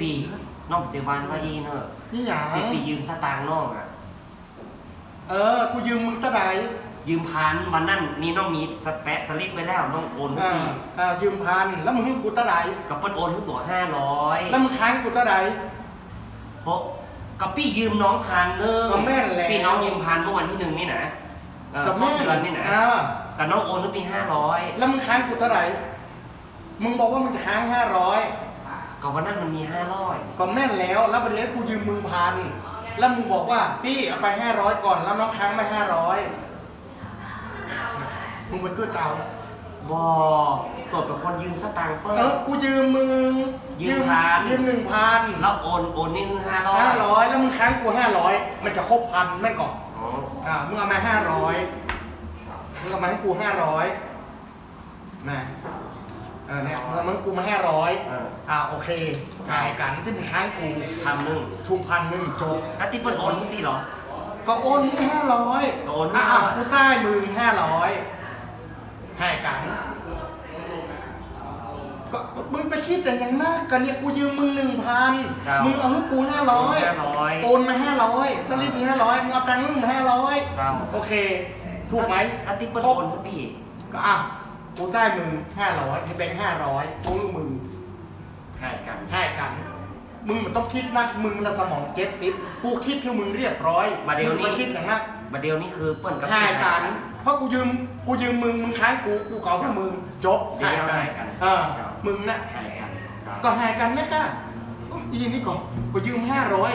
ปีน้องปัจจุบันว่าอีเนอะนี่หยังปีปียืมสตางค์น้องอะ เออ กูยืมมึงตะไดยืมพันวันนั้นนี่น้องมีสแปะสลิปไว้แล้วน้องโอนทุกอ่าปีอ่ายืมพันแล้วมึงให้กูตะไดกับเปิ้ลโอนทุกตัวห้าร้อยแล้วมึงค้างกูตะได เพราะกับพี่ยืมน้องพันหนึงก็แม่นแล้ว พี่น้องยืมพันเมื่อวันที่หนึ่งนี่นะเออกับต้แม่นเดือนนี่นะอ่ากับน้องโอนทุกปีห้าร้อยแล้วมึงค้างกูตะไดมึงบอกว่ามึงจะค้างห้าร้อย กับวันนั้นมันมีห้าร้อยก็แม่นแล้วแล้วประเด็นกูยืมมึงพันแล้วมึงบอกว่าพี่เอาไปห้าร้อยก่อนแล้วน้องค้างไม่ห้าร้อยมึงไปเกิดเอาบอตัวเป็นคนยืมสตางค์เปิ้ล เออกูยืมมึงยืมพัน ยืมหนึ่งพันแล้วโอนโอนนี่คือห้าร้อยห้าร้อยแล้วมึงค้างกูห้าร้อยมันจะครบพันแม่งก่อน อ๋ออ่ามึงเอามาห้าร้อยมึงเอามาให้กูห้าร้อยนะ เออเนี่ยมึงเอามาให้กูมาห้าร้อยเออ อ่าโอเคจ่ายกันที่มึงค้างกูทำหนึ่งทุกพันหนึ่งจบ แล้วที่เปิ้ลโอนทุกปีเหรอ ก็โอนห้าร้อยก็โอนอะ500 กูจ่ายมึงห้าร้อยให้กันก็มึงไปคิดแต่ยังมากกันเนี่ยกูยืมมึงหนึ่งพันเจ้ามึงเอาให้กูห้าร้อยห้าร้อย โอนมาห้าร้อยสลิปมีห้าร้อยมึงเอาตังค์มึงมาห้าร้อยเจ้าโอเค ถูกไหมแล้วที่เปิ้ลครโอบนทุกปีก็อะ กูจ่ายมึงห้าร้อยที่เป็นห้าร้อยกูมึงให้กันให้กัน มึงมันต้องคิดนะมึงละสมองเก็ตซิปกูคิดที่มึงเรียบร้อยมาเดี๋ยวมึงนี้ไปคิดอย่างนั้นบัดเดียวนี่คือเปิ้ลกับให้พี่กัน เพราะกูยืมกูยืมมึงมึงค้างกูกูขอพวกมึงจบเดี๋ยวให้กันให้กันเออครับมึงน่ะให้กันครับก็ให้กันนะค่ะอีนี่ก่อนกูยืมห้าร้อย